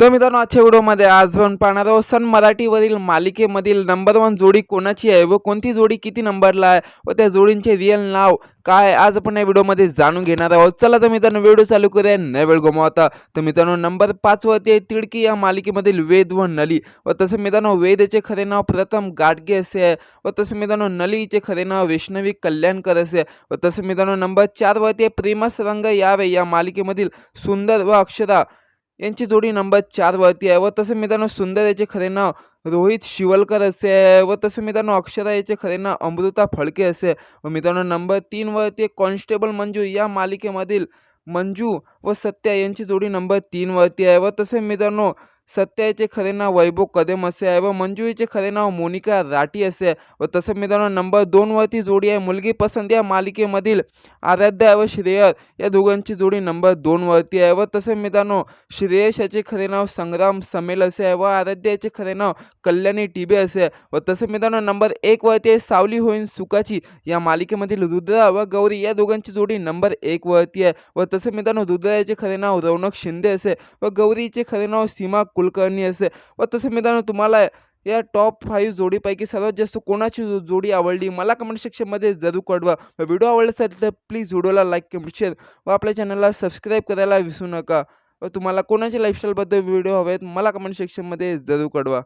तर मित्रांनो आजच्या व्हिडिओमध्ये आज आपण पाहणार आहोत सन मराठीवरील मालिकेमधील नंबर वन जोडी कोणाची आहे व कोणती जोडी किती नंबरला आहे व त्या जोडींचे रिअल नाव काय आहे? आज आपण या व्हिडिओमध्ये जाणून घेणार आहोत. चला तर मित्रांनो व्हिडिओ चालू करूया. न वेळ गमावता. तर मित्रांनो नंबर पाचवरती आहे तिडकी या मालिकेमधील वेद व नली. व तसं मित्रांनो वेद याचे खरे नाव प्रथम गाडगे असे आहे. व तसं मित्रांनो नलीचे खरे नाव वैष्णवी कल्याणकर असे व तसं मित्रांनो नंबर चारवरती आहे प्रेमस रंग यावे या मालिकेमधील सुंदर व अक्षरा यांची जोडी नंबर चारवरती आहे. व तसं मित्रांनो सुंदर याचे खरे नाव रोहित शिवलकर असे आहे. व तसं मित्रांनो अक्षरा याचे खरे नाव अमृता फडके असे व मित्रांनो नंबर तीनवरती कॉन्स्टेबल मंजू या मालिकेमधील मंजू व सत्या यांची जोडी नंबर तीनवरती आहे. व तसे मित्रांनो सत्याचे खरे नाव वैभव कदम असे आहे व मंजुईचे खरे नाव मोनिका राठी असे आहे. व तसं मित्रांनो नंबर दोनवरती जोडी आहे. मुलगी पसंत या मालिकेमधील आराध्या व श्रेयस. या दोघांची जोडी नंबर दोनवरती आहे. व तसं मित्रांनो श्रेयस याचे खरे नाव संग्राम समेल असे आहे. व आराध्या याचे खरे नाव कल्याणी टिबे असे आहे. व तसं मित्रांनो नंबर एकवरती आहे सावली होईन सुखाची या मालिकेमधील रुद्रा व गौरी या दोघांची जोडी नंबर एकवरती आहे. व तसं मित्रांनो रुद्रा याचे खरे नाव रौनक शिंदे असे व गौरीचे खरे नाव सीमा कुलकर्णी असे. व तसं मित्रांनो तुम्हाला या टॉप फाईव्ह जोडीपैकी सर्वात जास्त कोणाची जो- जोडी आवडली मला कमेंट सेक्शनमध्ये जरूर कळवा. व व्हिडिओ आवडला असेल तर प्लीज व्हिडिओला लाईक कमेंट शेअर व आपल्या चॅनलला सबस्क्राईब करायला विसरू नका. व तुम्हाला कोणाच्या लाईफस्टाईलबद्दल व्हिडिओ हवेत मला कमेंट सेक्शनमध्ये जरूर कळवा.